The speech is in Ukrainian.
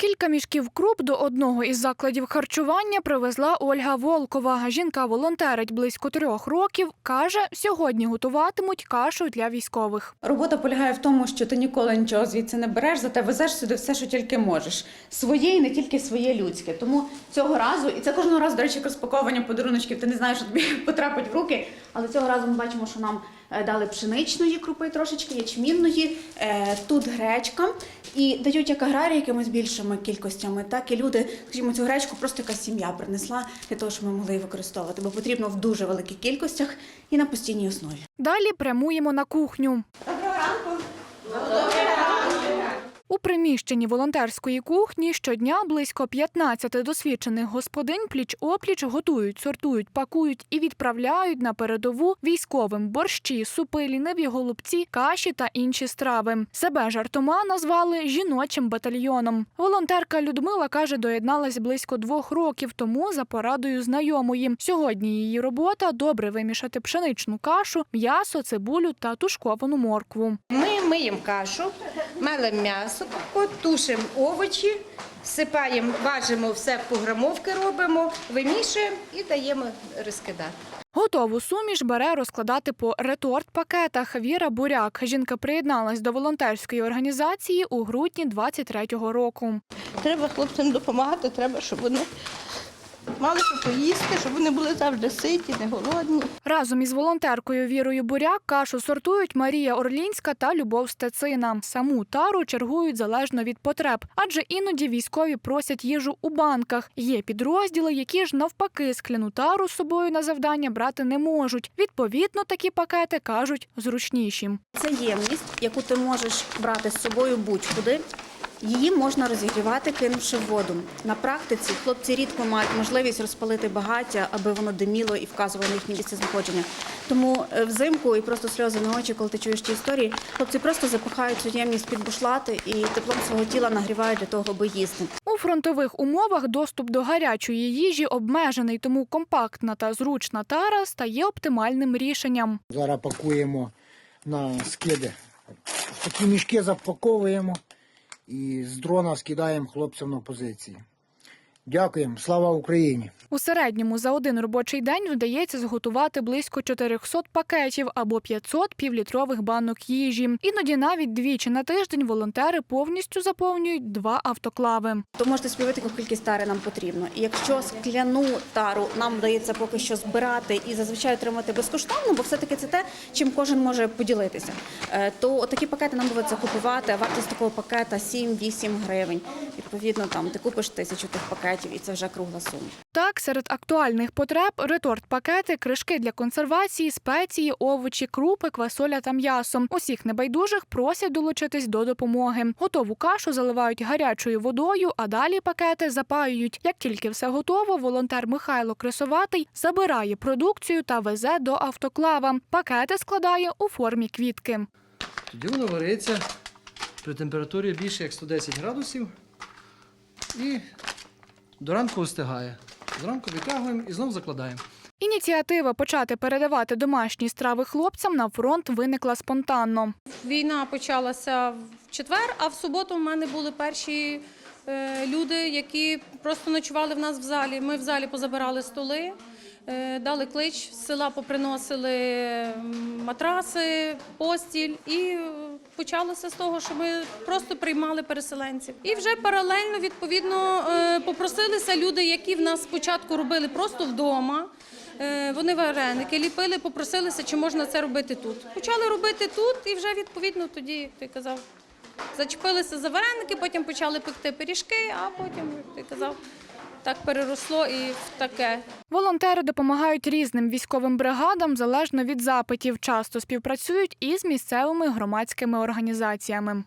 Кілька мішків круп до одного із закладів харчування привезла Ольга Волкова. Жінка волонтерить близько трьох років. каже, сьогодні готуватимуть кашу для військових. Робота полягає в тому, що ти ніколи нічого звідси не береш, зате везеш сюди все, що тільки можеш. Своє і не тільки своє людське. Тому цього разу, і це кожного разу, до речі, розпаковування подаруночків, ти не знаєш, що тобі потрапить в руки. Але цього разу ми бачимо, що нам дали пшеничної крупи трошечки, ячмінної, е, тут гречка. І дають як аграрії якимось більшими кількостями, так і люди, скажімо, цю гречку просто якась сім'я принесла для того, щоб ми могли її використовувати, бо потрібно в дуже великих кількостях і на постійній основі. Далі прямуємо на кухню. Доброго ранку! У приміщенні волонтерської кухні щодня близько 15 досвідчених господинь пліч-опліч готують, сортують, пакують і відправляють на передову військовим борщі, супи, ліниві голубці, каші та інші страви. Себе жартома назвали жіночим батальйоном. Волонтерка Людмила каже, доєдналась близько двох років тому за порадою знайомої. Сьогодні її робота добре вимішати пшеничну кашу, м'ясо, цибулю та тушковану моркву. Ми миємо кашу, мелимо м'ясо, тушимо овочі, сипаємо, важимо все по грамовки робимо, вимішуємо і даємо розкидати. Готову суміш бере розкладати по реторт-пакетах. Віра Буряк. Жінка приєдналась до волонтерської організації у грудні 23-го року. Треба хлопцям допомагати, треба, щоб вони мали що поїсти, щоб вони були завжди ситі, не голодні. Разом із волонтеркою Вірою Буряк кашу сортують Марія Орлінська та Любов Стецина. Саму тару чергують залежно від потреб, адже іноді військові просять їжу у банках. Є підрозділи, які ж навпаки скляну тару з собою на завдання брати не можуть. Відповідно, такі пакети кажуть зручніші. Це ємність, яку ти можеш брати з собою будь-куди. Її можна розігрівати, кинувши в воду. На практиці хлопці рідко мають можливість розпалити багаття, аби воно диміло і вказувало на їхнє місце знаходження. Тому е, взимку і просто сльози на очі, коли ти чуєш ті історії, хлопці просто запихають цю ємність під бушлати і теплом свого тіла нагрівають для того, аби їсти. У фронтових умовах доступ до гарячої їжі обмежений, тому компактна та зручна тара стає оптимальним рішенням. Зараз пакуємо на скиди. Такі мішки запаковуємо і з дрона скидаємо хлопцям на позиції. Дякуємо, слава Україні! У середньому за один робочий день вдається зготувати близько 400 пакетів або 500 півлітрових банок їжі. Іноді навіть двічі на тиждень волонтери повністю заповнюють два автоклави. То можете співати, яку кількість тари нам потрібно. І якщо скляну тару нам вдається поки що збирати і зазвичай отримати безкоштовно, бо все-таки це те, чим кожен може поділитися, е, то такі пакети нам доведеться купувати. Вартість такого пакета 7-8 гривень. Відповідно, там ти купиш тисячу тих пакетів, і це вже кругла сума. Так, серед актуальних потреб реторт-пакети, кришки для консервації, спеції, овочі, крупи, квасоля та м'ясо. Усіх небайдужих просять долучитись до допомоги. Готову кашу заливають гарячою водою, а далі пакети запаюють. Як тільки все готово, волонтер Михайло Крисоватий забирає продукцію та везе до автоклава. Пакети складає у формі квітки. Тоді воно вариться при температурі більше як 110 градусів і до ранку встигає. Зранку витягуємо і знову закладаємо. Ініціатива почати передавати домашні страви хлопцям на фронт виникла спонтанно. Війна почалася в четвер, а в суботу в мене були перші е, люди, які просто ночували в нас в залі. Ми в залі позабирали столи, дали клич, з села поприносили матраси, постіль і е, почалося з того, що ми просто приймали переселенців. І вже паралельно відповідно е, попросилися люди, які в нас спочатку робили просто вдома. Е, Вони вареники ліпили, попросилися, чи можна це робити тут. Почали робити тут, і вже відповідно тоді, ти казав, зачепилися за вареники, потім почали пекти пиріжки, а потім, як ти казав, так переросло і в таке. Волонтери допомагають різним військовим бригадам залежно від запитів. Часто співпрацюють із місцевими громадськими організаціями.